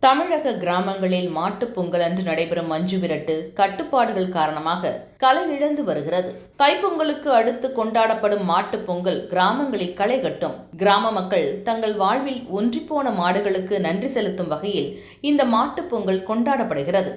தமிழக கிராமங்களில் மாட்டுப் பொங்கல் அன்று நடைபெறும் மஞ்சு விரட்டு கட்டுப்பாடுகள் காரணமாக கலை இழந்து வருகிறது. தைப்பொங்கலுக்கு அடுத்து கொண்டாடப்படும் மாட்டுப் பொங்கல் கிராமங்களில் களை கட்டும். கிராம மக்கள் தங்கள் வாழ்வில் ஒன்றிப்போன மாடுகளுக்கு நன்றி செலுத்தும் வகையில் இந்த மாட்டுப் பொங்கல் கொண்டாடப்படுகிறது.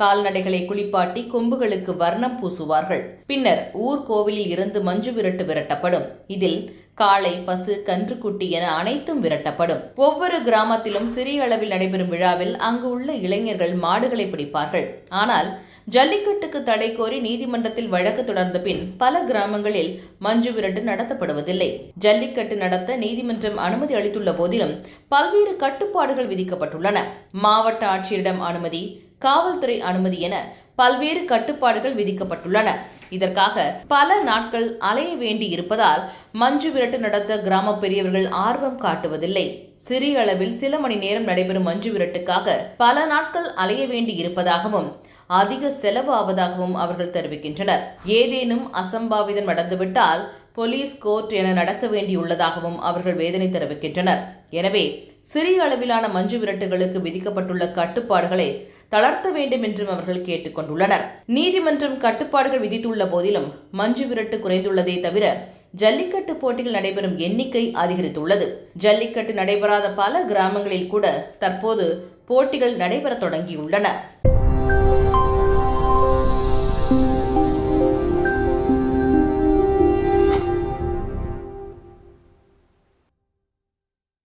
கால்நடைகளை குளிப்பாட்டி கொம்புகளுக்கு வர்ணம் பூசுவார்கள். பின்னர் ஊர் கோவிலில் இருந்து மஞ்சு விரட்டு விரட்டப்படும். இதில் காளை பசு கன்றுக்குட்டி என அனைத்தும் விரட்டப்படும். ஒவ்வொரு கிராமத்திலும் சிறிய அளவில் நடைபெறும் விழாவில் அங்கு உள்ள இளைஞர்கள் மாடுகளை பிடிப்பார்கள். ஆனால் ஜல்லிக்கட்டுக்கு தடை கோரி நீதிமன்றத்தில் வழக்கு தொடர்ந்த பின் பல கிராமங்களில் மஞ்சு விரட்டு நடத்தப்படுவதில்லை. ஜல்லிக்கட்டு நடத்த நீதிமன்றம் அனுமதி அளித்துள்ள போதிலும் பல்வேறு கட்டுப்பாடுகள் விதிக்கப்பட்டுள்ளன. மாவட்ட ஆட்சியரிடம் அனுமதி காவல்துறை அனுமதி என பல்வேறு கட்டுப்பாடுகள் விதிக்கப்பட்டுள்ளன. இதற்காக பல நாட்கள் அலைய வேண்டி இருப்பதால் மஞ்சு விரட்டு நடத்த கிராம பெரியவர்கள் ஆர்வம் காட்டுவதில்லை. சிறிய அளவில் சில மணி நேரம் நடைபெறும் மஞ்சு விரட்டுக்காக பல நாட்கள் அலைய வேண்டி இருப்பதாகவும் அதிக செலவு ஆவதாகவும் அவர்கள் தெரிவிக்கின்றனர். ஏதேனும் அசம்பாவிதம் நடந்துவிட்டால் போலீஸ் கோர்ட் என நடக்க வேண்டியுள்ளதாகவும் அவர்கள் வேதனை தெரிவிக்கின்றனர். எனவே சிறிய அளவிலான மஞ்சு விரட்டுகளுக்கு விதிக்கப்பட்டுள்ள கட்டுப்பாடுகளை தளர்த்த வேண்டும் என்றும் அவர்கள் கேட்டுக்கொண்டுள்ளனர் நீதிமன்றம் கட்டுப்பாடுகள் விதித்துள்ள போதிலும் மஞ்சு விரட்டு குறைந்துள்ளதே தவிர ஜல்லிக்கட்டு போட்டிகள் நடைபெறும் எண்ணிக்கை அதிகரித்துள்ளது. ஜல்லிக்கட்டு நடைபெறாத பல கிராமங்களில் கூட தற்போது போட்டிகள் நடைபெற தொடங்கியுள்ளன.